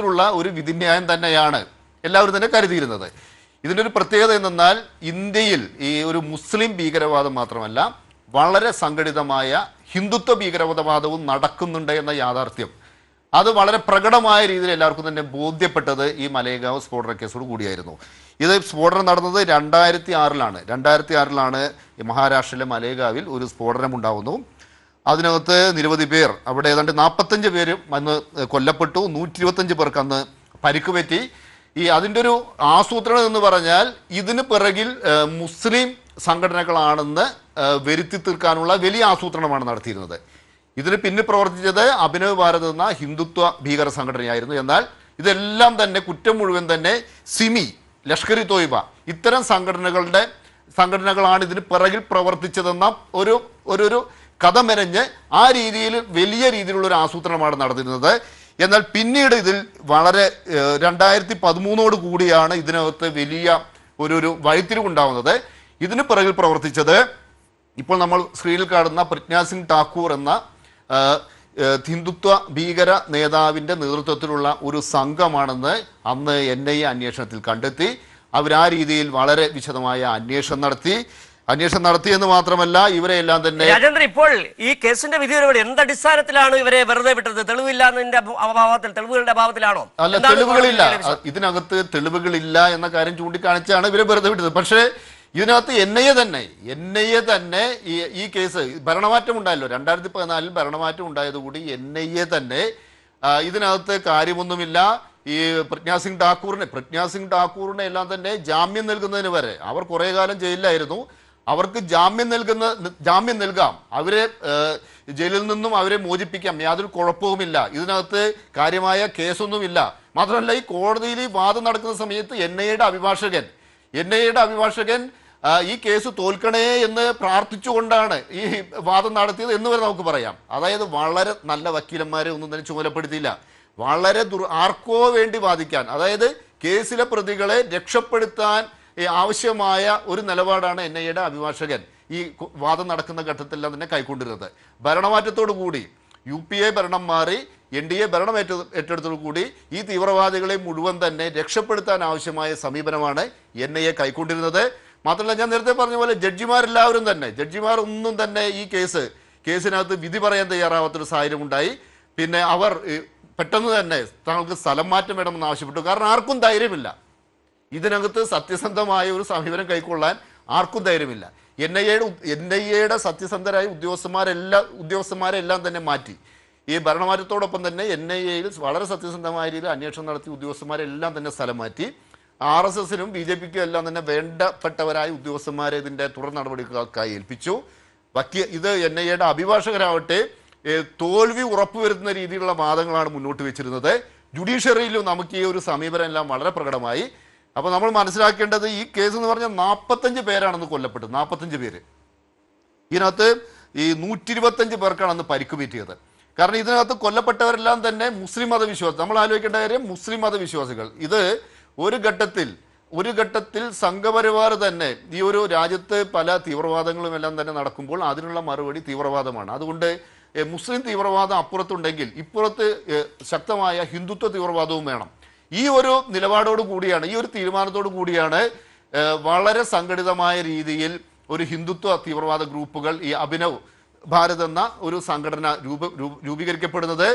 തരത്തിലുള്ള ഒരു വിധിന്യായം തന്നെയാണ് എല്ലാവരും തന്നെ കരുതിയിരുന്നത്. ഇതിന്റെ ഒരു പ്രത്യേകത എന്തെന്നാൽ ഇന്ത്യയിൽ ഈ ഒരു മുസ്ലിം ഭീകരവാദം മാത്രമല്ല വളരെ സംഘടിതമായ ഹിന്ദുത്വ ഭീകരവാദവും നടക്കുന്നുണ്ട് എന്ന യാഥാർത്ഥ്യം. അത് വളരെ പ്രകടമായ രീതിയിൽ എല്ലാവർക്കും തന്നെ ബോധ്യപ്പെട്ടത് ഈ മലേഗാവ് സ്ഫോടന കേസോട് കൂടിയായിരുന്നു. ഇത് സ്ഫോടനം നടന്നത് രണ്ടായിരത്തി ആറിലാണ് രണ്ടായിരത്തി ആറിലാണ് മഹാരാഷ്ട്രയിലെ മലേഗാവിൽ ഒരു സ്ഫോടനം ഉണ്ടാകുന്നു അതിനകത്ത് നിരവധി പേർ അവിടെ ഏതാണ്ട് നാൽപ്പത്തഞ്ച് പേര് അന്ന് കൊല്ലപ്പെട്ടു. നൂറ്റി ഇരുപത്തഞ്ച് പേർക്ക് അന്ന് പരിക്ക് പറ്റി. ഈ അതിന്റെ ഒരു ആസൂത്രണം എന്ന് പറഞ്ഞാൽ ഇതിന് പിറകിൽ മുസ്ലിം സംഘടനകളാണെന്ന് വരുത്തി തീർക്കാനുള്ള വലിയ ആസൂത്രണമാണ് നടത്തിയിരുന്നത്. ഇതിന് പിന്നിൽ പ്രവർത്തിച്ചത് അഭിനവ് ഭാരത് എന്ന ഹിന്ദുത്വ ഭീകര സംഘടനയായിരുന്നു. എന്നാൽ ഇതെല്ലാം തന്നെ കുറ്റം മുഴുവൻ തന്നെ സിമി ലഷ്കർ ഇ തോയ്ബ ഇത്തരം സംഘടനകളുടെ സംഘടനകളാണ് ഇതിന് പിറകിൽ പ്രവർത്തിച്ചതെന്ന ഒരു ഒരു ഒരു കഥ മെനഞ്ഞ് ആ രീതിയിൽ വലിയ രീതിയിലുള്ള ഒരു ആസൂത്രണമാണ് നടന്നിരുന്നത്. എന്നാൽ പിന്നീട് ഇതിൽ വളരെ രണ്ടായിരത്തി പതിമൂന്നോട് കൂടിയാണ് ഇതിനകത്ത് വലിയ ഒരു ഒരു വഴിത്തിരിവുണ്ടാവുന്നത്. ഇതിന് പിറകിൽ പ്രവർത്തിച്ചത് ഇപ്പോൾ നമ്മൾ സ്ക്രീനിൽ കാണുന്ന പ്രജ്ഞാ സിംഗ് ഠാക്കൂർ എന്ന ഹിന്ദുത്വ ഭീകര നേതാവിന്റെ നേതൃത്വത്തിലുള്ള ഒരു സംഘമാണെന്ന് അന്ന് എൻ ഐ എ അന്വേഷണത്തിൽ കണ്ടെത്തി. അവരാ രീതിയിൽ വളരെ വിശദമായ അന്വേഷണം നടത്തി. അന്വേഷണം നടത്തിയെന്ന് മാത്രമല്ല ഇവരെ എല്ലാം തന്നെ രാജേന്ദ്രൻ ഇപ്പോൾ ഈ കേസിന്റെ വിധി വരവ് എന്ത് അടിസ്ഥാനത്തിലാണ് ഇവരെ വെറുതെ വിട്ടത്? തെളിവില്ലാന്നതിന്റെ അഭ- അഭാവത്തിൽ തെളിവുകളുടെ അഭാവത്തിലാണോ? അല്ല തെളിവുകളില്ല. ഇതിനകത്ത് തെളിവുകളില്ല എന്ന കാര്യം ചൂണ്ടിക്കാണിച്ചാണ് ഇവരെ വെറുതെ വിട്ടത്. പക്ഷേ ഇതിനകത്ത് എൻ ഐ എ തന്നെ എൻ ഐ എ തന്നെ ഈ ഈ കേസ് ഭരണമാറ്റം ഉണ്ടായല്ലോ. രണ്ടായിരത്തി പതിനാലിൽ ഭരണമാറ്റം ഉണ്ടായതുകൂടി എൻ ഐ എ തന്നെ ഇതിനകത്ത് കാര്യമൊന്നുമില്ല. ഈ പ്രജ്ഞാസിംഗ് ഠാക്കൂറിനെ പ്രജ്ഞാ സിംഗ് ഠാക്കൂറിനെ എല്ലാം തന്നെ ജാമ്യം നൽകുന്നതിന് വരെ അവർ കുറേ കാലം ജയിലിലായിരുന്നു. അവർക്ക് ജാമ്യം നൽകുന്ന ജാമ്യം നൽകാം. അവരെ ജയിലിൽ നിന്നും അവരെ മോചിപ്പിക്കാം. യാതൊരു കുഴപ്പവുമില്ല. ഇതിനകത്ത് കാര്യമായ കേസൊന്നുമില്ല. മാത്രമല്ല ഈ കോടതിയിൽ ഈ വാദം നടക്കുന്ന സമയത്ത് എൻ ഐയുടെ അഭിഭാഷകൻ എൻ ഐയുടെ അഭിഭാഷകൻ ഈ കേസ് തോൽക്കണേ എന്ന് പ്രാർത്ഥിച്ചുകൊണ്ടാണ് ഈ വാദം നടത്തിയത് എന്ന് വരെ നമുക്ക് പറയാം. അതായത് വളരെ നല്ല വക്കീലന്മാരെ ഒന്നും തന്നെ ചുമലപ്പെടുത്തിയില്ല വളരെ ദുർ ആർക്കോ വേണ്ടി വാദിക്കാൻ അതായത് കേസിലെ പ്രതികളെ രക്ഷപ്പെടുത്താൻ ആവശ്യമായ ഒരു നിലപാടാണ് എൻ ഐ എയുടെ അഭിഭാഷകൻ ഈ വാദം നടക്കുന്ന ഘട്ടത്തിലെല്ലാം തന്നെ കൈക്കൊണ്ടിരുന്നത്. ഭരണമാറ്റത്തോടു കൂടി യു പി എ ഭരണം മാറി എൻ ഡി എ ഭരണം ഏറ്റ ഏറ്റെടുത്തോടു കൂടി ഈ തീവ്രവാദികളെ മുഴുവൻ തന്നെ രക്ഷപ്പെടുത്താൻ ആവശ്യമായ സമീപനമാണ് എൻ ഐ എ കൈക്കൊണ്ടിരുന്നത്. മാത്രമല്ല ഞാൻ നേരത്തെ പറഞ്ഞ പോലെ ജഡ്ജിമാരെല്ലാവരും തന്നെ ജഡ്ജിമാർ ഒന്നും തന്നെ ഈ കേസ് കേസിനകത്ത് വിധി പറയാൻ തയ്യാറാവാത്തൊരു സാഹചര്യം ഉണ്ടായി പിന്നെ അവർ പെട്ടെന്ന് തന്നെ തങ്ങൾക്ക് സ്ഥലം മാറ്റം വേണമെന്ന് ആവശ്യപ്പെട്ടു. കാരണം ആർക്കും ധൈര്യമില്ല. ഇതിനകത്ത് സത്യസന്ധമായ ഒരു സമീപനം കൈക്കൊള്ളാൻ ആർക്കും ധൈര്യമില്ല. എൻ ഐ എയുടെ എൻ ഐ എയുടെ സത്യസന്ധരായ ഉദ്യോഗസ്ഥന്മാരെല്ലാം ഉദ്യോഗസ്ഥന്മാരെല്ലാം തന്നെ മാറ്റി. ഈ ഭരണമാറ്റത്തോടൊപ്പം തന്നെ എൻ ഐ എയിൽ വളരെ സത്യസന്ധമായ രീതിയിൽ അന്വേഷണം നടത്തിയ ഉദ്യോഗസ്ഥന്മാരെല്ലാം തന്നെ സ്ഥലം മാറ്റി. ആർ എസ് എസിനും ബി ജെ പിക്കും എല്ലാം തന്നെ വേണ്ടപ്പെട്ടവരായ ഉദ്യോഗസ്ഥന്മാരെ ഇതിന്റെ തുടർ നടപടികൾക്കായി ഏൽപ്പിച്ചു. വക്കി ഇത് എൻ ഐ എയുടെ അഭിഭാഷകരാവട്ടെ തോൽവി ഉറപ്പുവരുത്തുന്ന രീതിയിലുള്ള വാദങ്ങളാണ് മുന്നോട്ട് വെച്ചിരുന്നത്. ജുഡീഷ്യറിയിലും നമുക്ക് ഈ ഒരു സമീപനം എല്ലാം വളരെ പ്രകടമായി. അപ്പോൾ നമ്മൾ മനസ്സിലാക്കേണ്ടത് ഈ കേസ് എന്ന് പറഞ്ഞാൽ നാൽപ്പത്തഞ്ച് പേരാണെന്ന് കൊല്ലപ്പെട്ടത് നാൽപ്പത്തഞ്ച് പേര്. ഇതിനകത്ത് ഈ നൂറ്റി ഇരുപത്തഞ്ച് പേർക്കാണ് അന്ന് പരിക്ക് പറ്റിയത് കാരണം ഇതിനകത്ത് കൊല്ലപ്പെട്ടവരെല്ലാം തന്നെ മുസ്ലിം മതവിശ്വാസം നമ്മൾ ആലോചിക്കേണ്ട കാര്യം മുസ്ലിം മതവിശ്വാസികൾ. ഇത് ഒരു ഘട്ടത്തിൽ ഒരു ഘട്ടത്തിൽ സംഘപരിവാർ തന്നെ ഈ ഒരു രാജ്യത്ത് പല തീവ്രവാദങ്ങളും എല്ലാം തന്നെ നടക്കുമ്പോൾ അതിനുള്ള മറുപടി തീവ്രവാദമാണ്. അതുകൊണ്ട് മുസ്ലിം തീവ്രവാദം അപ്പുറത്തുണ്ടെങ്കിൽ ഇപ്പുറത്ത് ശക്തമായ ഹിന്ദുത്വ തീവ്രവാദവും വേണം. ഈ ഒരു നിലപാടോട് കൂടിയാണ് ഈ ഒരു തീരുമാനത്തോടു കൂടിയാണ് വളരെ സംഘടിതമായ രീതിയിൽ ഒരു ഹിന്ദുത്വ തീവ്രവാദ ഗ്രൂപ്പുകൾ ഈ അഭിനവ് ഭാരത് എന്ന ഒരു സംഘടന രൂപ രൂപീകരിക്കപ്പെടുന്നത്.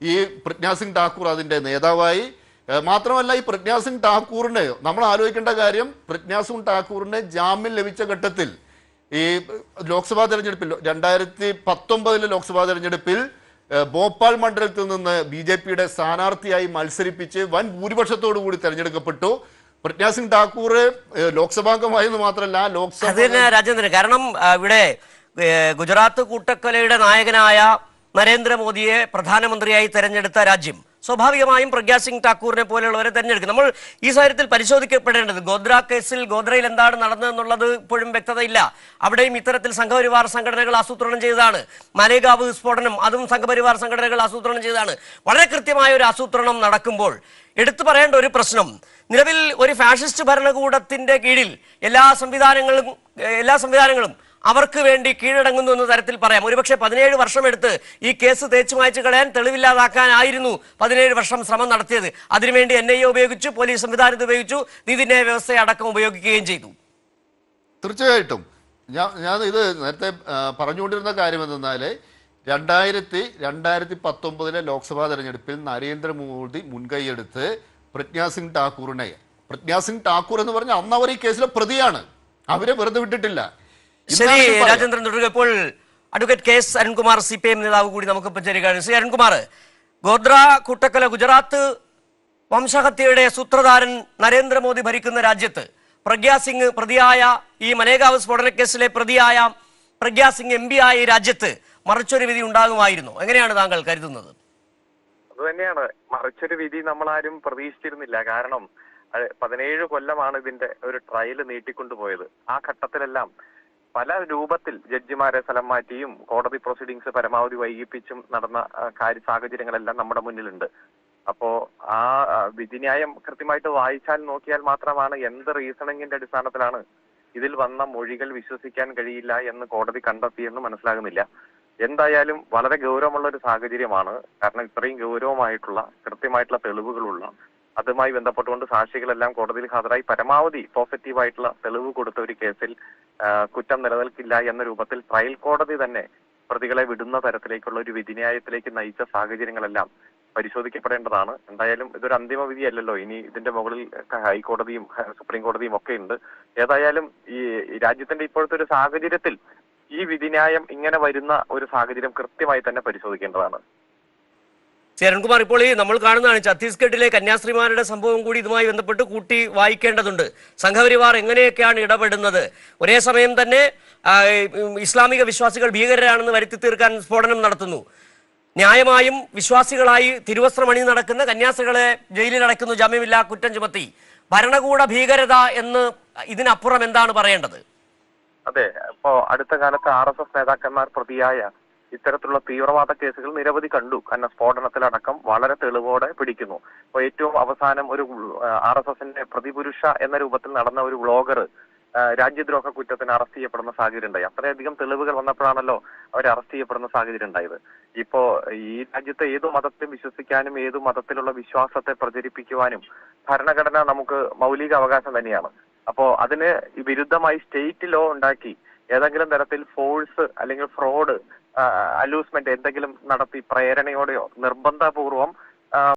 ഈ പ്രജ്ഞാസിംഗ് ഠാക്കൂർ അതിന്റെ നേതാവായി. മാത്രമല്ല ഈ പ്രജ്ഞാസിംഗ് ഠാക്കൂറിന് നമ്മൾ ആലോചിക്കേണ്ട കാര്യം പ്രജ്ഞാസിംഗ് ഠാക്കൂറിന് ജാമ്യം ലഭിച്ച ഘട്ടത്തിൽ ഈ ലോക്സഭാ തെരഞ്ഞെടുപ്പിൽ രണ്ടായിരത്തി പത്തൊമ്പതിലെ ലോക്സഭാ തെരഞ്ഞെടുപ്പിൽ ഭോപ്പാൽ മണ്ഡലത്തിൽ നിന്ന് ബി ജെ പിയുടെ സ്ഥാനാർത്ഥിയായി മത്സരിപ്പിച്ച് വൻ ഭൂരിപക്ഷത്തോടു കൂടി തെരഞ്ഞെടുക്കപ്പെട്ടു. പ്രജ്ഞാ സിംഗ് ഠാക്കൂർ ലോക്സഭാംഗമായെന്ന് മാത്രമല്ല ലോക്സഭാ രാജേന്ദ്രൻ. കാരണം ഇവിടെ ഗുജറാത്ത് കൂട്ടക്കൊലയുടെ നായകനായ നരേന്ദ്രമോദിയെ പ്രധാനമന്ത്രിയായി തെരഞ്ഞെടുത്ത രാജ്യം. സ്വാഭാവികമായും പ്രഗ്യാ സിംഗ് ഠാക്കൂറിനെ പോലെയുള്ളവരെ തെരഞ്ഞെടുക്കും. നമ്മൾ ഈ സാഹചര്യത്തിൽ പരിശോധിക്കപ്പെടേണ്ടത് ഗോദ്ര കേസിൽ ഗോദ്രയിൽ എന്താണ് നടന്നതെന്നുള്ളത് ഇപ്പോഴും വ്യക്തതയില്ല. അവിടെയും ഇത്തരത്തിൽ സംഘപരിവാർ സംഘടനകൾ ആസൂത്രണം ചെയ്തതാണ്. മലേഗാവ് സ്ഫോടനം അതും സംഘപരിവാർ സംഘടനകൾ ആസൂത്രണം ചെയ്തതാണ്. വളരെ കൃത്യമായ ഒരു ആസൂത്രണം നടക്കുമ്പോൾ എടുത്തു പറയേണ്ട ഒരു പ്രശ്നം നിലവിൽ ഒരു ഫാഷിസ്റ്റ് ഭരണകൂടത്തിന്റെ കീഴിൽ എല്ലാ സംവിധാനങ്ങളും എല്ലാ സംവിധാനങ്ങളും അവർക്ക് വേണ്ടി കീഴടങ്ങുന്നു എന്ന തരത്തിൽ പറയാം. ഒരുപക്ഷെ പതിനേഴ് വർഷമെടുത്ത് ഈ കേസ് തേച്ചു മായ്ച്ചു കളയാൻ തെളിവില്ലാതാക്കാനായിരുന്നു പതിനേഴ് വർഷം ശ്രമം നടത്തിയത്. അതിനുവേണ്ടി എൻ ഐ എ ഉപയോഗിച്ചു പോലീസ് സംവിധാനത്തെ ഉപയോഗിച്ചു നീതിന്യായ വ്യവസ്ഥയെ അടക്കം ഉപയോഗിക്കുകയും ചെയ്തു. തീർച്ചയായിട്ടും. ഞാൻ ഞാൻ ഇത് നേരത്തെ പറഞ്ഞുകൊണ്ടിരുന്ന കാര്യം എന്തെന്നാൽ രണ്ടായിരത്തി രണ്ടായിരത്തി പത്തൊമ്പതിലെ ലോക്സഭാ തെരഞ്ഞെടുപ്പിൽ നരേന്ദ്രമോദി മുൻകൈയെടുത്ത് പ്രജ്ഞാസിംഗ് സിംഗ് പ്രജ്ഞാസിംഗ് പ്രജ്ഞാ സിംഗ് ഠാക്കൂർ എന്ന് പറഞ്ഞാൽ അന്ന് അവർ ഈ കേസിലെ പ്രതിയാണ്. അവരെ വെറുതെ വിട്ടിട്ടില്ല. ശരി. രാജേന്ദ്രൻ തുടരുക ഇപ്പോൾ advocate K S Arunkumar C P M നേതാവ് കൂടി നമുക്കിപ്പോൾ ചേരുകയാണ്. ശ്രീ അരുൺകുമാർ ഗോദ്ര കുട്ടക്കല ഗുജറാത്ത് വംശഹത്യയുടെ സൂത്രധാരൻ നരേന്ദ്രമോദി ഭരിക്കുന്ന രാജ്യത്ത് പ്രഗ്യാ സിംഗ് പ്രതിയായ ഈ മലേഗാവ് സ്ഫോടന കേസിലെ പ്രതിയായ പ്രഗ്യാ സിംഗ് എം പി ആയ ഈ രാജ്യത്ത് മറിച്ചൊരു വിധി ഉണ്ടാകുമായിരുന്നു. എങ്ങനെയാണ് താങ്കൾ കരുതുന്നത്? അത് തന്നെയാണ്. മറിച്ചൊരു വിധി നമ്മൾ ആരും പ്രതീക്ഷിച്ചിരുന്നില്ല. കാരണം പതിനേഴ് കൊല്ലമാണ് ഇതിന്റെ ഒരു ട്രയൽ നീട്ടിക്കൊണ്ടുപോയത്. ആ ഘട്ടത്തിലെല്ലാം പല രൂപത്തിൽ ജഡ്ജിമാരെ സ്ഥലം മാറ്റിയും കോടതി പ്രൊസീഡിങ്സ് പരമാവധി വൈകിപ്പിച്ചും നടന്ന കാര്യ സാഹചര്യങ്ങളെല്ലാം നമ്മുടെ മുന്നിലുണ്ട്. അപ്പോ ആ, വിധിന്യായം കൃത്യമായിട്ട് വായിച്ചാൽ നോക്കിയാൽ മാത്രമാണ് എന്ത് റീസണിങ്ങിന്റെ അടിസ്ഥാനത്തിലാണ് ഇതിൽ വന്ന മൊഴികൾ വിശ്വസിക്കാൻ കഴിയില്ല എന്ന് കോടതി കണ്ടെത്തിയെന്ന് മനസ്സിലാകുന്നില്ല. എന്തായാലും വളരെ ഗൗരവമുള്ള ഒരു സാഹചര്യമാണ്. കാരണം ഇത്രയും ഗൗരവമായിട്ടുള്ള കൃത്യമായിട്ടുള്ള തെളിവുകളുള്ള അതുമായി ബന്ധപ്പെട്ടുകൊണ്ട് സാക്ഷികളെല്ലാം കോടതിയിൽ ഹാജരായി. പരമാവധി പോസിറ്റീവായിട്ടുള്ള തെളിവ് കൊടുത്ത ഒരു കേസിൽ കുറ്റം നിലനിൽക്കില്ല എന്ന രൂപത്തിൽ ട്രയൽ കോടതി തന്നെ പ്രതികളെ വിടുന്ന തരത്തിലേക്കുള്ള ഒരു വിധിന്യായത്തിലേക്ക് നയിച്ച സാഹചര്യങ്ങളെല്ലാം പരിശോധിക്കപ്പെടേണ്ടതാണ്. എന്തായാലും ഇതൊരു അന്തിമ വിധിയല്ലല്ലോ. ഇനി ഇതിന്റെ മുകളിൽ ഹൈക്കോടതിയും സുപ്രീം കോടതിയും ഒക്കെ ഉണ്ട്. ഏതായാലും ഈ രാജ്യത്തിന്റെ ഇപ്പോഴത്തെ ഒരു സാഹചര്യത്തിൽ ഈ വിധിന്യായം ഇങ്ങനെ വരുന്ന ഒരു സാഹചര്യം കൃത്യമായി തന്നെ പരിശോധിക്കേണ്ടതാണ്. അരുൺകുമാർ ഇപ്പോൾ ഈ നമ്മൾ കാണുന്നതാണ് ഛത്തീസ്ഗഡിലെ കന്യാസ്ത്രീമാരുടെ സംഭവം കൂടി ഇതുമായി ബന്ധപ്പെട്ട് കൂട്ടി വായിക്കേണ്ടതുണ്ട്. സംഘപരിവാർ എങ്ങനെയൊക്കെയാണ് ഇടപെടുന്നത്? ഒരേ സമയം തന്നെ ഇസ്ലാമിക വിശ്വാസികൾ ഭീകരരാണെന്ന് വരുത്തി തീർക്കാൻ സ്ഫോടനം നടത്തുന്നു. ന്യായമായും വിശ്വാസികളായി തിരുവസ്ത്രമണി നടക്കുന്ന കന്യാസ്ത്രീകളെ ജയിലിൽ അടയ്ക്കുന്നു ജാമ്യമില്ലാ കുറ്റം ചുമത്തി. ഭരണകൂട ഭീകരത എന്ന് ഇതിനപ്പുറം എന്താണ് പറയേണ്ടത്? അതെ ഇപ്പോ അടുത്ത കാലത്ത് ആർ നേതാക്കന്മാർ പ്രതിയായ ഇത്തരത്തിലുള്ള തീവ്രവാദ കേസുകൾ നിരവധി കണ്ടു. കാരണം സ്ഫോടനത്തിലടക്കം വളരെ തെളിവോടെ പിടിക്കുന്നു. അപ്പൊ ഏറ്റവും അവസാനം ഒരു ആർ എസ് എസിന്റെ പ്രതിപുരുഷ എന്ന രൂപത്തിൽ നടന്ന ഒരു വ്ളോഗർ രാജ്യദ്രോഹ കുറ്റത്തിന് അറസ്റ്റ് ചെയ്യപ്പെടുന്ന സാഹചര്യം ഉണ്ടായി അത്രയധികം തെളിവുകൾ വന്നപ്പോഴാണല്ലോ അവർ അറസ്റ്റ് ചെയ്യപ്പെടുന്ന സാഹചര്യം ഉണ്ടായത് ഇപ്പോ ഈ രാജ്യത്തെ ഏതു മതത്തെ വിശ്വസിക്കാനും ഏതു മതത്തിലുള്ള വിശ്വാസത്തെ പ്രചരിപ്പിക്കുവാനും ഭരണഘടന നമുക്ക് മൗലിക അവകാശം തന്നെയാണ്. അപ്പോ അതിന് വിരുദ്ധമായി സ്റ്റേറ്റ് ലോ ഉണ്ടാക്കി ഏതെങ്കിലും തരത്തിൽ ഫോഴ്സ് അല്ലെങ്കിൽ ഫ്രോഡ് അലൂസ്മെന്റ് എന്തെങ്കിലും നടത്തി പ്രേരണയോടെയോ നിർബന്ധപൂർവം